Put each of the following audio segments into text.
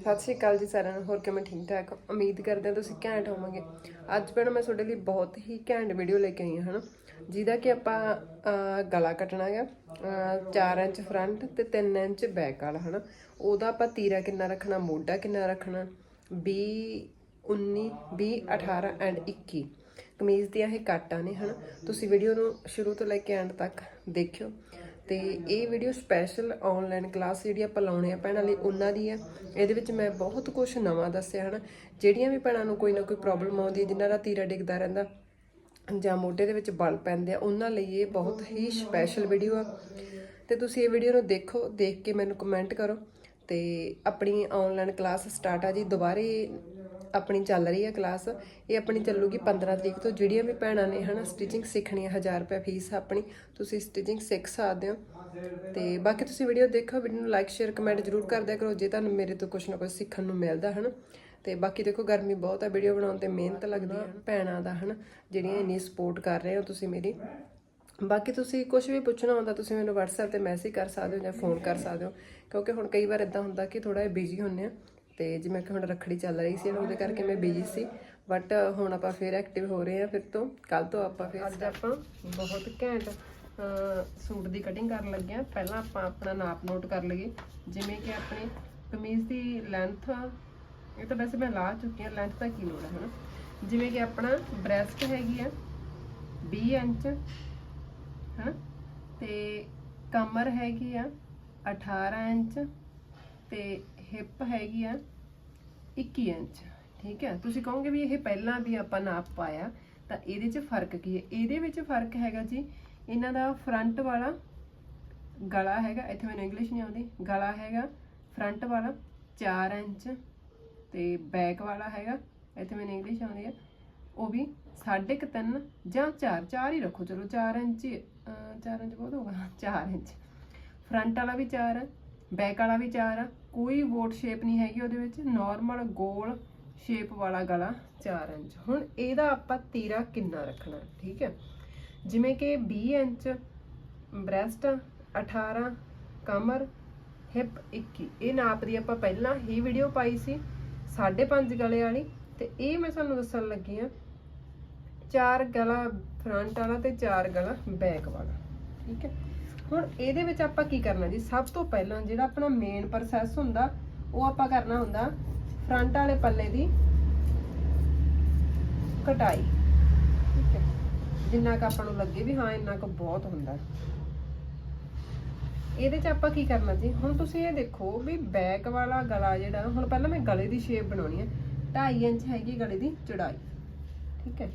ਸਤਿ ਸ਼੍ਰੀ ਅਕਾਲ ਜੀ ਸਾਰਿਆਂ ਨੂੰ, ਹੋਰ ਕਿਵੇਂ ਠੀਕ ਠਾਕ? ਉਮੀਦ ਕਰਦੇ ਹਾਂ ਤੁਸੀਂ ਘੈਂਟ ਹੋਵੋਗੇ। ਅੱਜ ਭੈਣ ਮੈਂ ਤੁਹਾਡੇ ਲਈ ਬਹੁਤ ਹੀ ਘੈਂਟ ਵੀਡੀਓ ਲੈ ਕੇ ਆਈ ਹਾਂ, ਹਨਾ? ਜਿਹਦਾ ਕਿ ਆਪਾਂ ਗਲਾ ਕੱਟਣਾ ਹੈ 4 ਇੰਚ ਫਰੰਟ ਤੇ 3 ਇੰਚ ਬੈਕ ਵਾਲਾ, ਹਨਾ? ਉਹਦਾ ਆਪਾਂ ਤੀਰਾ ਕਿੰਨਾ ਰੱਖਣਾ, ਮੋਢਾ ਕਿੰਨਾ ਰੱਖਣਾ? 20 19 20 18 ਐਂਡ 21 ਕਮੀਜ਼ ਦੀਆਂ ਇਹ ਕਾਟਾਂ ਨੇ, ਹਨਾ? ਤੁਸੀਂ ਵੀਡੀਓ ਨੂੰ ਸ਼ੁਰੂ ਤੋਂ ਲੈ ਕੇ ਐਂਡ ਤੱਕ ਦੇਖਿਓ। ਤੇ ਇਹ ਵੀਡੀਓ ਸਪੈਸ਼ਲ ਆਨਲਾਈਨ ਕਲਾਸ ਜਿਹੜੀ ਆਪਾਂ ਲਾਉਣੇ ਆ ਭੈਣਾਂ ਲਈ, ਉਹਨਾਂ ਦੀ ਆ। ਇਹਦੇ ਵਿੱਚ ਮੈਂ ਬਹੁਤ ਕੁਝ ਨਵਾਂ ਦੱਸਿਆ, ਹਨਾ। ਜਿਹੜੀਆਂ ਵੀ ਭੈਣਾਂ ਨੂੰ ਕੋਈ ਨਾ ਕੋਈ ਪ੍ਰੋਬਲਮ ਆਉਂਦੀ ਹੈ ਜਿਨ੍ਹਾਂ ਦਾ ਤੀਰਾ ਡਿੱਗਦਾ ਰਹਿੰਦਾ ਜਾਂ ਮੋਢੇ ਦੇ ਵਿੱਚ ਬਲ ਪੈਂਦੇ ਆ, ਉਹਨਾਂ ਲਈ ਇਹ ਬਹੁਤ ਹੀ ਸਪੈਸ਼ਲ ਵੀਡੀਓ ਆ। ਤੇ ਤੁਸੀਂ ਇਹ ਵੀਡੀਓ ਨੂੰ ਦੇਖੋ, ਦੇਖ ਕੇ ਮੈਨੂੰ ਕਮੈਂਟ ਕਰੋ। ਤੇ ਆਪਣੀ ਆਨਲਾਈਨ ਕਲਾਸ ਸਟਾਰਟ ਆ ਜੀ, ਦੁਬਾਰੇ ਆਪਣੀ ਚੱਲ ਰਹੀ ਹੈ ਕਲਾਸ, ਇਹ ਆਪਣੀ ਚੱਲੂਗੀ 15 ਤਰੀਕ ਤੋਂ। ਜਿਹੜੀਆਂ ਵੀ ਭੈਣਾਂ ਨੇ ਹਨਾ ਸਟਿਚਿੰਗ ਸਿੱਖਣੀ ਹੈ 1000 ਰੁਪਏ ਫੀਸ ਆਪਣੀ, ਤੁਸੀਂ ਸਟਿਚਿੰਗ ਸਿੱਖ ਸਕਦੇ ਹੋ। ਤੇ ਬਾਕੀ ਤੁਸੀਂ ਵੀਡੀਓ ਦੇਖੋ ਵੀਡੀਓ ਨੂੰ ਲਾਈਕ ਸ਼ੇਅਰ ਕਮੈਂਟ ਜ਼ਰੂਰ ਕਰਦਿਆ ਕਰੋ, ਜੇ ਤੁਹਾਨੂੰ ਮੇਰੇ ਤੋਂ ਕੁਝ ਨਾ ਕੁਝ ਸਿੱਖਣ ਨੂੰ ਮਿਲਦਾ ਹਨਾ। ਤੇ ਬਾਕੀ ਦੇਖੋ, ਗਰਮੀ ਬਹੁਤ ਹੈ ਵੀਡੀਓ ਬਣਾਉਣ ਤੇ ਮਿਹਨਤ ਲੱਗਦੀ ਹੈ ਭੈਣਾਂ ਦਾ ਹਨਾ, ਜਿਹੜੀਆਂ ਇੰਨੀ ਸਪੋਰਟ ਕਰ ਰਹੇ ਹੋ ਤੁਸੀਂ ਮੇਰੀ। ਬਾਕੀ ਤੁਸੀਂ ਕੁਝ ਵੀ ਪੁੱਛਣਾ ਹੁੰਦਾ, ਤੁਸੀਂ ਮੈਨੂੰ WhatsApp ਤੇ ਮੈਸੇਜ ਕਰ ਸਕਦੇ ਹੋ ਜਾਂ ਫੋਨ ਕਰ ਸਕਦੇ ਹੋ। ਕਿਉਂਕਿ ਹੁਣ ਕਈ ਵਾਰ ਇਦਾਂ ਹੁੰਦਾ ਕਿ ਥੋੜਾ ਜਿਹਾ ਬਿਜ਼ੀ ਹੁੰਨੇ ਆ। ਤੇ ਜਿਵੇਂ ਕਿ ਹੁਣ ਰੱਖੜੀ ਚੱਲ ਰਹੀ ਸੀ ਉਹਦੇ ਕਰਕੇ ਮੈਂ ਬਿਜ਼ੀ ਸੀ। ਬਟ ਹੁਣ ਆਪਾਂ ਫੇਰ ਐਕਟਿਵ ਹੋ ਰਹੇ ਆ ਫਿਰ ਤੋਂ ਕੱਲ ਤੋਂ ਆਪਾਂ ਫਿਰ ਅੱਜ ਆਪਾਂ ਬਹੁਤ ਘੈਂਟ ਸੂਟ ਦੀ ਕਟਿੰਗ ਕਰਨ ਲੱਗੇ ਆ ਪਹਿਲਾਂ ਆਪਾਂ ਆਪਣਾ ਨਾਪ ਨੋਟ ਕਰ ਲਈਏ। ਜਿਵੇਂ ਕਿ ਆਪਣੇ ਕਮੀਜ਼ ਦੀ ਲੈਂਥ ਇਹ ਤਾਂ ਵੈਸੇ ਮੈਂ ਲਾ ਚੁੱਕੀ ਹਾਂ ਲੈਂਥ ਦਾ ਕੀ ਲੋੜ ਹੈ ਹਨਾ? ਜਿਵੇਂ ਕਿ ਆਪਣਾ ਬ੍ਰੈਸਟ ਹੈਗੀ ਆ 20 ਇੰਚ ਹਨਾ? ਤੇ ਕਮਰ ਹੈਗੀ ਆ 18 ਇੰਚ ਤੇ ਹਿੱਪ ਹੈਗੀ ਆ 21 ਇੰਚ, ਠੀਕ ਹੈ? ਤੁਸੀਂ ਕਹੋਗੇ ਵੀ ਇਹ ਪਹਿਲਾਂ ਵੀ ਆਪਾਂ ਨਾਪ ਪਾਇਆ, ਤਾਂ ਇਹਦੇ 'ਚ ਫ਼ਰਕ ਕੀ ਹੈ? ਇਹਦੇ ਵਿੱਚ ਫ਼ਰਕ ਹੈਗਾ ਜੀ, ਇਹਨਾਂ ਦਾ ਫਰੰਟ ਵਾਲਾ ਗਲਾ ਹੈਗਾ, ਇੱਥੇ ਮੈਨੂੰ ਇੰਗਲਿਸ਼ ਨਹੀਂ ਆਉਂਦੀ, ਗਲਾ ਹੈਗਾ ਫਰੰਟ ਵਾਲਾ 4 ਇੰਚ ਤੇ ਬੈਕ ਵਾਲਾ ਹੈਗਾ, ਇੱਥੇ ਮੈਨੂੰ ਇੰਗਲਿਸ਼ ਆਉਂਦੀ ਹੈ ਉਹ ਵੀ 3.5 ਜਾਂ 4 4 ਹੀ ਰੱਖੋ, ਚਲੋ 4 ਇੰਚ 4 ਇੰਚ ਬਹੁਤ ਹੋਗਾ 4 ਇੰਚ। ਫਰੰਟ ਵਾਲਾ ਵੀ 4 ਹੈ ਬੈਕ ਵਾਲਾ ਵੀ 4 ਆ ਕੋਈ ਵੋਟ ਸ਼ੇਪ ਨਹੀਂ ਹੈਗੀ ਉਹਦੇ ਵਿੱਚ ਨਾਰਮਲ ਗੋਲ ਸ਼ੇਪ ਵਾਲਾ ਗਲਾ 4 ਇੰਚ। ਹੁਣ ਇਹਦਾ ਆਪਾਂ ਤੀਰਾ ਕਿੰਨਾ ਰੱਖਣਾ, ਠੀਕ ਹੈ? ਜਿਵੇਂ ਕਿ 20 ਇੰਚ ਬ੍ਰੈਸਟ 18 ਕਮਰ ਹਿਪ 21 ਇਹ ਨਾਪ ਦੀ ਆਪਾਂ ਪਹਿਲਾਂ ਹੀ ਵੀਡੀਓ ਪਾਈ ਸੀ 5.5 ਗਲੇ ਵਾਲੀ। ਤੇ ਇਹ ਮੈਂ ਤੁਹਾਨੂੰ ਦੱਸਣ ਲੱਗੀ ਆ ਚਾਰ ਗਲਾ ਫਰੰਟ ਵਾਲਾ ਤੇ ਚਾਰ ਗਲਾ ਬੈਕ ਵਾਲਾ, ਠੀਕ ਹੈ? ਹੁਣ ਇਹਦੇ ਵਿੱਚ ਆਪਾਂ ਕੀ ਕਰਨਾ ਜੀ? ਸਭ ਤੋਂ ਪਹਿਲਾਂ ਜਿਹੜਾ ਆਪਣਾ ਮੇਨ ਪ੍ਰੋਸੈਸ ਹੁੰਦਾ, ਉਹ ਆਪਾਂ ਕਰਨਾ ਹੁੰਦਾ ਫਰੰਟ ਵਾਲੇ ਪੱਲੇ ਦੀ ਕਟਾਈ। ਠੀਕ ਹੈ। ਜਿੰਨਾ ਕੁ ਆਪਾਂ ਨੂੰ ਲੱਗੇ ਵੀ ਹਾਂ, ਇੰਨਾ ਕੁ ਬਹੁਤ ਹੁੰਦਾ। ਇਹਦੇ 'ਚ ਆਪਾਂ ਕੀ ਕਰਨਾ ਜੀ? ਹੁਣ ਤੁਸੀਂ ਇਹ ਦੇਖੋ ਵੀ ਬੈਕ ਵਾਲਾ ਗਲਾ ਜਿਹੜਾ, ਹੁਣ ਪਹਿਲਾਂ ਮੈਂ ਗਲੇ ਦੀ ਸ਼ੇਪ ਬਣਾਉਣੀ ਹੈ। 2.5 ਇੰਚ ਹੈਗੀ ਗਲੇ ਦੀ ਚੌੜਾਈ। ਠੀਕ ਹੈ।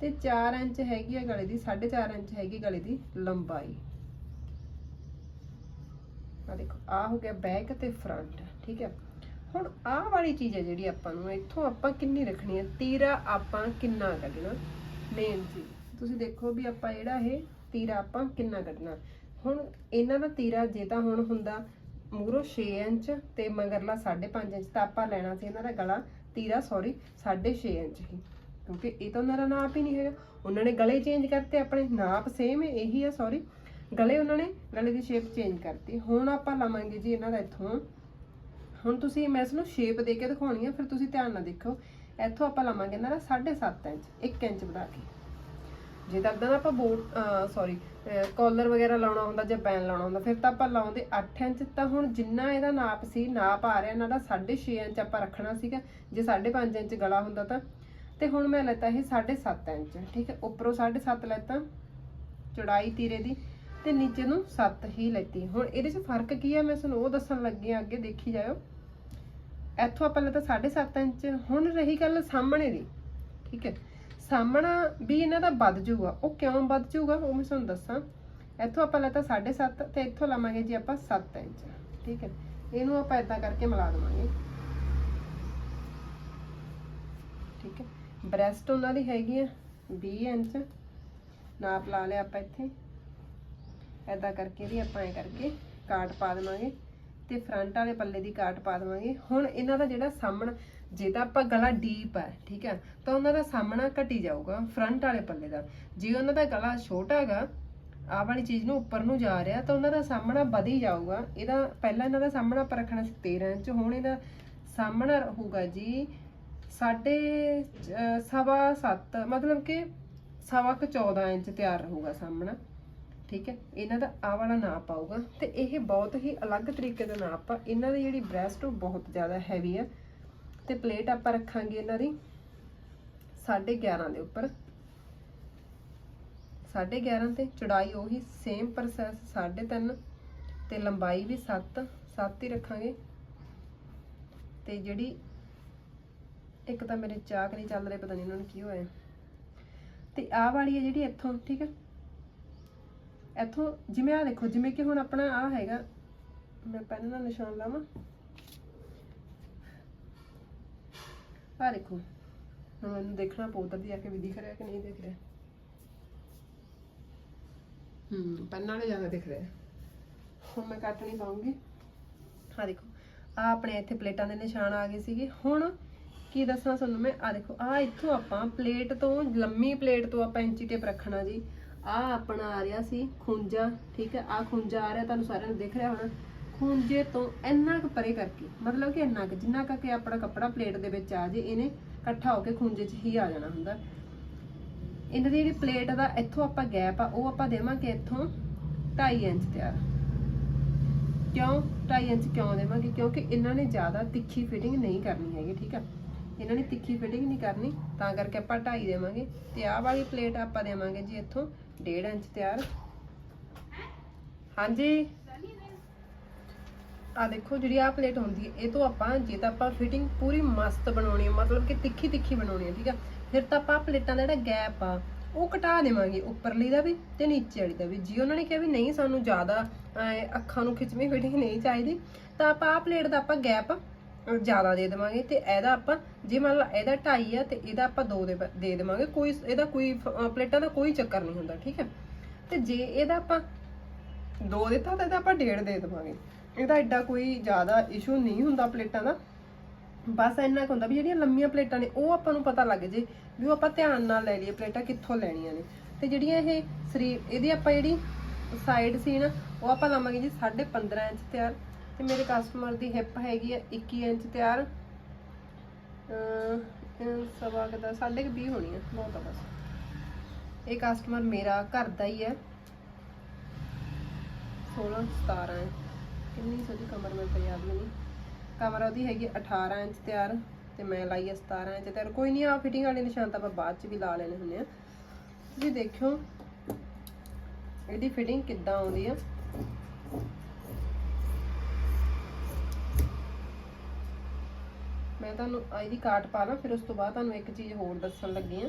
ਤੇ 4 ਇੰਚ ਹੈਗੀ ਹੈ ਗਲੇ ਦੀ 4.5 ਇੰਚ ਹੈਗੀ ਗਲੇ ਦੀ ਲੰਬਾਈ। ਆ ਦੇਖੋ ਆ ਹੋ ਗਿਆ ਬੈਕ ਤੇ ਫਰੰਟ ਠੀਕ ਹੈ। ਹੁਣ ਆਹ ਵਾਲੀ ਚੀਜ਼ ਹੈ ਜਿਹੜੀ ਆਪਾਂ ਨੂੰ, ਇੱਥੋਂ ਆਪਾਂ ਕਿੰਨੀ ਰੱਖਣੀ ਹੈ? ਤੀਰਾ ਆਪਾਂ ਕਿੰਨਾ ਕੱਢਣਾ? ਮੇਨ ਚੀਜ਼। ਤੁਸੀਂ ਦੇਖੋ ਵੀ ਆਪਾਂ ਜਿਹੜਾ ਇਹ ਤੀਰਾ ਆਪਾਂ ਕਿੰਨਾ ਕੱਢਣਾ। ਹੁਣ ਇਹਨਾਂ ਦਾ ਤੀਰਾ ਜੇ ਤਾਂ ਹੁਣ ਹੁੰਦਾ ਮੂਰੋ 6 ਇੰਚ ਤੇ ਮਗਰਲਾ 5.5 ਇੰਚ ਤਾਂ ਆਪਾਂ ਲੈਣਾ ਸੀ ਇਹਨਾਂ ਦਾ ਗਲਾ ਤੀਰਾ ਸੌਰੀ 6.5 ਇੰਚ ਹੀ। ਕਿਉਂਕਿ ਇਹ ਤਾਂ ਉਹਨਾਂ ਦਾ ਨਾਪ ਹੀ ਨਹੀਂ ਹੈਗਾ। ਉਹਨਾਂ ਨੇ ਗਲੇ ਚੇਂਜ ਕਰਤੇ ਆਪਣੇ, ਨਾਪ ਸੇਮ ਇਹੀ ਆ ਸੌਰੀ ਗਲੇ ਉਹਨਾਂ ਨੇ, ਗਲੇ ਦੀ ਸ਼ੇਪ ਚੇਂਜ ਕਰਤੀ। ਹੁਣ ਆਪਾਂ ਲਵਾਂਗੇ ਜੀ ਇਹਨਾਂ ਦਾ ਇੱਥੋਂ। ਹੁਣ ਤੁਸੀਂ ਮੈਂ ਇਸ ਨੂੰ ਸ਼ੇਪ ਦੇ ਕੇ ਦਿਖਾਉਣੀ ਆ, ਫਿਰ ਤੁਸੀਂ ਧਿਆਨ ਨਾਲ ਦੇਖੋ। ਇੱਥੋਂ ਆਪਾਂ ਲਵਾਂਗੇ ਇਹਨਾਂ ਦਾ 7.5 ਇੰਚ 1 ਇੰਚ ਵਧਾ ਕੇ। ਜੇ ਤੱਕ ਅੱਗੇ ਆਪਾਂ ਬੋਟ ਸੌਰੀ ਕਾਲਰ ਵਗੈਰਾ ਲਾਉਣਾ ਹੁੰਦਾ ਜਾਂ ਬੈਨ ਲਾਉਣਾ ਹੁੰਦਾ, ਫਿਰ ਤਾਂ ਆਪਾਂ ਲਾਉਂਦੇ 8 ਇੰਚ। ਤਾਂ ਹੁਣ ਜਿੰਨਾ ਇਹਦਾ ਨਾਪ ਸੀ, ਨਾਪ ਆ ਰਿਹਾ, ਇਹਨਾਂ ਦਾ 6.5 ਇੰਚ ਆਪਾਂ ਰੱਖਣਾ ਸੀਗਾ। ਜੇ 5.5 ਇੰਚ ਗਲਾ ਹੁੰਦਾ ਤਾਂ। ਤੇ ਹੁਣ ਮੈਂ ਲੈਤਾ ਇਹ 7.5 ਇੰਚ, ਠੀਕ ਹੈ? ਉੱਪਰੋਂ 7.5 ਲੈਤਾ। ਚੌੜਾਈ ਤੀਰੇ ਦੀ। ਤੇ ਨੀਚੇ ਨੂੰ 7 ਹੀ ਲੈਤੀ। ਹੁਣ ਇਹਦੇ 'ਚ ਫ਼ਰਕ ਕੀ ਹੈ ਮੈਂ ਤੁਹਾਨੂੰ ਉਹ ਦੱਸਣ ਲੱਗੀ ਹਾਂ, ਅੱਗੇ ਦੇਖੀ ਜਾਇਓ। ਇੱਥੋਂ ਆਪਾਂ ਲੈਤਾ 7.5 ਇੰਚ। ਹੁਣ ਰਹੀ ਗੱਲ ਸਾਹਮਣੇ ਦੀ, ਠੀਕ ਹੈ? ਸਾਹਮਣਾ ਵੀ ਇਹਨਾਂ ਦਾ ਵੱਧ ਜਾਊਗਾ। ਉਹ ਕਿਉਂ ਵੱਧ ਜਾਊਗਾ? ਉਹ ਮੈਂ ਤੁਹਾਨੂੰ ਦੱਸਾਂ। ਇੱਥੋਂ ਆਪਾਂ ਲੈਤਾ 7.5 ਤੇ ਇੱਥੋਂ ਲਾਵਾਂਗੇ ਜੀ ਆਪਾਂ 7 ਇੰਚ, ਠੀਕ ਹੈ? ਇਹਨੂੰ ਆਪਾਂ ਇਦਾਂ ਕਰਕੇ ਮਿਲਾ ਦੇਵਾਂਗੇ। ਠੀਕ ਹੈ? ਬ੍ਰੈਸਟ ਉਹਨਾਂ ਦੀ ਹੈਗੀ ਆ 20 ਇੰਚ। ਨਾਪ ਲਾ ਲਿਆ ਆਪਾਂ ਇੱਥੇ। ਐਦਾਂ ਕਰਕੇ ਵੀ ਆਪਾਂ ਐ ਕਰਕੇ ਕਾਟ ਪਾ ਦੇਵਾਂਗੇ ਤੇ ਫਰੰਟ ਵਾਲੇ ਪੱਲੇ ਦੀ ਕਾਟ ਪਾ ਦੇਵਾਂਗੇ। ਹੁਣ ਇਹਨਾਂ ਦਾ ਜਿਹੜਾ ਸਾਹਮਣਾ, ਜੇ ਤਾਂ ਆਪਾਂ ਗਲਾ ਡੀਪ ਹੈ ਠੀਕ ਹੈ ਤਾਂ ਉਹਨਾਂ ਦਾ ਸਾਹਮਣਾ ਘਟੀ ਜਾਊਗਾ ਫਰੰਟ ਵਾਲੇ ਪੱਲੇ ਦਾ। ਜੇ ਉਹਨਾਂ ਦਾ ਗਲਾ ਛੋਟਾ ਹੈਗਾ, ਆਹ ਵਾਲੀ ਚੀਜ਼ ਨੂੰ ਉੱਪਰ ਨੂੰ ਜਾ ਰਿਹਾ, ਤਾਂ ਉਹਨਾਂ ਦਾ ਸਾਹਮਣਾ ਵਧੀ ਜਾਊਗਾ। ਇਹਦਾ ਪਹਿਲਾਂ ਇਹਨਾਂ ਦਾ ਸਾਹਮਣਾ ਆਪਾਂ ਰੱਖਣਾ ਸੀ 13 ਇੰਚ, ਹੁਣ ਇਹਦਾ ਸਾਹਮਣਾ ਹੋਊਗਾ ਜੀ ਸਾਢੇ ਸਵਾ 7 ਮਤਲਬ ਕਿ ਸਵਾ ਕੁ 14 ਇੰਚ ਤਿਆਰ ਰਹੂਗਾ ਸਾਹਮਣਾ। ਠੀਕ ਹੈ? ਇਹਨਾਂ ਦਾ ਆਹ ਵਾਲਾ ਨਾਪ ਆਊਗਾ ਤੇ ਇਹ ਬਹੁਤ ਹੀ ਅਲੱਗ ਤਰੀਕੇ ਦਾ ਨਾਪ ਆ। ਇਹਨਾਂ ਦੀ ਜਿਹੜੀ ਬ੍ਰੈਸਟ ਉਹ ਬਹੁਤ ਜ਼ਿਆਦਾ ਹੈਵੀ ਆ। ਤੇ ਪਲੇਟ ਆਪਾਂ ਰੱਖਾਂਗੇ ਇਹਨਾਂ ਦੀ 11.5 ਦੇ ਉੱਪਰ। 11.5 ਤੇ ਚੌੜਾਈ ਉਹੀ ਸੇਮ ਪ੍ਰੋਸੈਸ 3.5 ਤੇ ਲੰਬਾਈ ਵੀ 7 7 ਹੀ ਰੱਖਾਂਗੇ। ਤੇ ਜਿਹੜੀ ਇੱਕ ਤਾਂ ਮੇਰੇ ਚਾਕ ਨਹੀਂ ਚੱਲ ਰਹੇ, ਪਤਾ ਨਹੀਂ ਇਹਨਾਂ ਨੂੰ ਕੀ ਹੋਇਆ। ਤੇ ਆਹ ਵਾਲੀ ਹੈ ਜਿਹੜੀ ਇੱਥੋਂ, ਠੀਕ ਹੈ? ਇੱਥੋਂ ਜਿਵੇਂ ਆ ਦੇਖੋ, ਜਿਵੇਂ ਕਿ ਹੁਣ ਆਪਣਾ ਆ ਹੈਗਾ। ਮੈਂ ਪੈਨ ਨਾਲ ਨਿਸ਼ਾਨ ਲਾਵਾਂ। ਆ ਦੇਖੋ, ਹੁਣ ਮੈਨੂੰ ਦੇਖਣਾ ਪਊ ਉਧਰ ਦੀ ਆ ਕੇ ਵੀ ਦਿਖ ਰਿਹਾ ਕਿ ਨਹੀਂ ਦਿਖ ਰਿਹਾ। ਹੂੰ, ਪੈਨ ਨਾਲੇ ਜ਼ਿਆਦਾ ਦਿਖ ਰਿਹਾ। ਹੁਣ ਮੈਂ ਕੱਟ ਨਹੀਂ ਪਾਉਂਗੀ। ਆ ਦੇਖੋ ਆ ਆਪਣੇ ਇੱਥੇ ਪਲੇਟਾਂ ਦੇ ਨਿਸ਼ਾਨ ਆ ਗਏ ਸੀਗੇ। ਹੁਣ ਕੀ ਦੱਸਾਂ ਤੁਹਾਨੂੰ ਮੈਂ? ਆ ਦੇਖੋ ਆ ਇੱਥੋਂ ਆਪਾਂ ਪਲੇਟ ਤੋਂ, ਲੰਮੀ ਪਲੇਟ ਤੋਂ ਆਪਾਂ ਇੰਚੀ ਟੇਪ ਰੱਖਣਾ ਜੀ। ਆ ਆਪਣਾ ਆ ਰਿਹਾ ਸੀ ਖੁੰਜਾ ਠੀਕ ਹੈ? ਆ ਖੁੰਜਾ ਆ ਰਿਹਾ, ਤੁਹਾਨੂੰ ਸਾਰਿਆਂ ਨੂੰ ਦਿਖ ਰਿਹਾ ਹੋਣਾ। ਖੁੰਜੇ ਤੋਂ ਇੰਨਾ ਕੁ ਪਰੇ ਕਰਕੇ, ਮਤਲਬ ਕਿ ਇੰਨਾ ਕੁ, ਜਿੰਨਾ ਕੁ ਕਿ ਆਪਣਾ ਕੱਪੜਾ ਪਲੇਟ ਦੇ ਵਿੱਚ ਆ ਜੇ, ਇਹਨੇ ਇਕੱਠਾ ਹੋ ਕੇ ਖੁੰਜੇ 'ਚ ਹੀ ਆ ਜਾਣਾ ਹੁੰਦਾ। ਇਹਨਾਂ ਦੀ ਜਿਹੜੀ ਪਲੇਟ ਦਾ ਇੱਥੋਂ ਆਪਾਂ ਗੈਪ ਆ, ਉਹ ਆਪਾਂ ਦੇਵਾਂਗੇ ਇੱਥੋਂ 2.5 ਇੰਚ ਤਿਆਰ। ਕਿਉਂ? 2.5 ਇੰਚ ਕਿਉਂ ਦੇਵਾਂਗੇ? ਕਿਉਂਕਿ ਇਹਨਾਂ ਨੇ ਜ਼ਿਆਦਾ ਤਿੱਖੀ ਫਿਟਿੰਗ ਨਹੀਂ ਕਰਨੀ ਹੈਗੀ, ਠੀਕ ਆ ਇਹਨਾਂ ਨੇ ਤਿੱਖੀ ਫਿਟਿੰਗ ਨਹੀਂ ਕਰਨੀ, ਤਾਂ ਕਰਕੇ ਆਪਾਂ 2.5 ਦੇਵਾਂਗੇ। ਤੇ ਆਹ ਵਾਲੀ ਪਲੇਟ ਆਪਾਂ ਦੇਵਾਂਗੇ ਜੀ ਇੱਥੋਂ 1.5 ਇੰਚ ਤਿਆਰ। ਹਾਂਜੀ। ਆ ਦੇਖੋ ਜਿਹੜੀ ਆ ਪਲੇਟ ਹੁੰਦੀ ਹੈ, ਇਹ ਤੋਂ ਆਪਾਂ, ਜੇ ਤਾਂ ਆਪਾਂ ਫਿਟਿੰਗ ਪੂਰੀ ਮਸਤ ਬਣਾਉਣੀ ਹੈ, ਮਤਲਬ ਕਿ ਤਿੱਖੀ ਤਿੱਖੀ ਬਣਾਉਣੀ ਹੈ, ਠੀਕ ਆ? ਫਿਰ ਤਾਂ ਆਪਾਂ ਪਲੇਟਾਂ ਦਾ ਜਿਹੜਾ ਗੈਪ ਆ, ਉਹ ਘਟਾ ਦੇਵਾਂਗੇ ਉੱਪਰਲੀ ਦਾ ਵੀ ਤੇ ਨੀਚੇ ਵਾਲੀ ਦਾ ਵੀ। ਜੀ ਉਹਨਾਂ ਨੇ ਕਿਹਾ ਵੀ ਨਹੀਂ, ਸਾਨੂੰ ਜ਼ਿਆਦਾ ਅੱਖਾਂ ਨੂੰ ਖਿੱਚਵੀਂ ਫਿਟਿੰਗ ਨਹੀਂ ਚਾਹੀਦੀ। ਤਾਂ ਆਪਾਂ ਆ ਪਲੇਟ ਦਾ ਆਪਾਂ ਗੈਪ ਜ਼ਿਆਦਾ ਦੇ ਦੇਵਾਂਗੇ ਤੇ ਇਹਦਾ ਆਪਾਂ, ਜੇ ਮੰਨ ਲਾ ਇਹਦਾ 2.5 ਆ ਤੇ ਇਹਦਾ ਆਪਾਂ 2 ਦੇ ਦੇ ਦੇਵਾਂਗੇ, ਕੋਈ ਇਹਦਾ ਕੋਈ ਪਲੇਟਾਂ ਦਾ ਕੋਈ ਚੱਕਰ ਨਹੀਂ ਹੁੰਦਾ, ਠੀਕ ਹੈ? ਤੇ ਜੇ ਇਹਦਾ ਆਪਾਂ 2 ਦਿੱਤਾ ਤਾਂ ਇਹਦਾ ਆਪਾਂ 1.5 ਦੇ ਦੇਵਾਂਗੇ। ਇਹਦਾ ਐਡਾ ਕੋਈ ਜ਼ਿਆਦਾ ਇਸ਼ੂ ਨਹੀਂ ਹੁੰਦਾ ਪਲੇਟਾਂ ਦਾ। ਬਸ ਇੰਨਾ ਕੁ ਹੁੰਦਾ ਵੀ ਜਿਹੜੀਆਂ ਲੰਮੀਆਂ ਪਲੇਟਾਂ ਨੇ, ਉਹ ਆਪਾਂ ਨੂੰ ਪਤਾ ਲੱਗ ਜੇ ਵੀ ਉਹ ਆਪਾਂ ਧਿਆਨ ਨਾਲ ਲੈ ਲਈਏ, ਪਲੇਟਾਂ ਕਿੱਥੋਂ ਲੈਣੀਆਂ ਨੇ। ਤੇ ਜਿਹੜੀਆਂ ਇਹ ਸਰੀਰ, ਇਹਦੀ ਆਪਾਂ ਜਿਹੜੀ ਸਾਈਡ ਸੀ ਨਾ ਉਹ ਆਪਾਂ ਲਾਵਾਂਗੇ ਜੀ 15.5 ਇੰਚ ਤਿਆਰ। ਤੇ ਮੇਰੇ ਕਸਟਮਰ ਦੀ ਹਿੱਪ ਹੈਗੀ ਆ 21 ਇੰਚ ਤਿਆਰ। ਸਵਾ ਕੁ ਸਾਢੇ 20 ਹੋਣੀ ਆ, ਬਹੁਤ ਆ ਬਸ। ਇਹ ਕਸਟਮਰ ਮੇਰਾ ਘਰ ਦਾ ਹੀ ਹੈ 16 17 ਕਿੰਨੀ ਸੋਦੀ ਕਮਰ ਮੇਰੇ ਤਾਂ ਯਾਦ ਵੀ ਨਹੀਂ। ਕਮਰ ਉਹਦੀ ਹੈਗੀ 18 ਇੰਚ ਤਿਆਰ ਤੇ ਮੈਂ ਲਾਈ ਆ 17 ਇੰਚ ਤਿਆਰ। ਕੋਈ ਨਹੀਂ ਆ ਫਿਟਿੰਗ ਵਾਲੇ ਨਿਸ਼ਾਨ ਤਾਂ ਆਪਾਂ ਬਾਅਦ ਚ ਵੀ ਲਾ ਲੈਣੇ ਹੁੰਦੇ ਆ। ਤੁਸੀਂ ਦੇਖਿਓ, ਇਹਦੀ ਫਿਟਿੰਗ ਕਿੱਦਾਂ ਆਉਂਦੀ ਆ। ਮੈਂ ਤੁਹਾਨੂੰ ਇਹਦੀ ਕਾਟ ਪਾ ਲਾਂ, ਫਿਰ ਉਸ ਤੋਂ ਬਾਅਦ ਤੁਹਾਨੂੰ ਇੱਕ ਚੀਜ਼ ਹੋਰ ਦੱਸਣ ਲੱਗੀ ਆ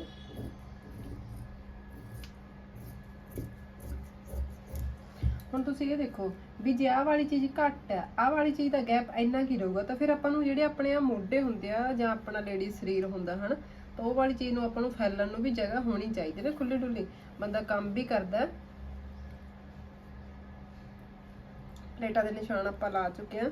ਹੁਣ ਤੁਸੀਂ ਇਹ ਦੇਖੋ ਵੀ ਜੇ ਆਹ ਵਾਲੀ ਚੀਜ਼ ਘੱਟ ਹੈ, ਆਹ ਵਾਲੀ ਚੀਜ਼ ਦਾ ਗੈਪ ਇੰਨਾ ਕੀ ਰਹੂਗਾ, ਤਾਂ ਫਿਰ ਆਪਾਂ ਨੂੰ ਜਿਹੜੇ ਆਪਣੇ ਆ ਮੋਢੇ ਹੁੰਦੇ ਆ ਜਾਂ ਆਪਣਾ ਲੇਡੀ ਸਰੀਰ ਹੁੰਦਾ ਹਨ, ਤਾਂ ਉਹ ਵਾਲੀ ਚੀਜ਼ ਨੂੰ ਆਪਾਂ ਨੂੰ ਫੈਲਣ ਨੂੰ ਵੀ ਜਗ੍ਹਾ ਹੋਣੀ ਚਾਹੀਦੀ ਨਾ ਖੁੱਲੀ ਡੁੱਲੀ। ਬੰਦਾ ਕੰਮ ਵੀ ਕਰਦਾ ਪਲੇਟਾਂ ਦੇ ਨਿਸ਼ਾਨ ਆਪਾਂ ਲਾ ਚੁੱਕੇ ਆ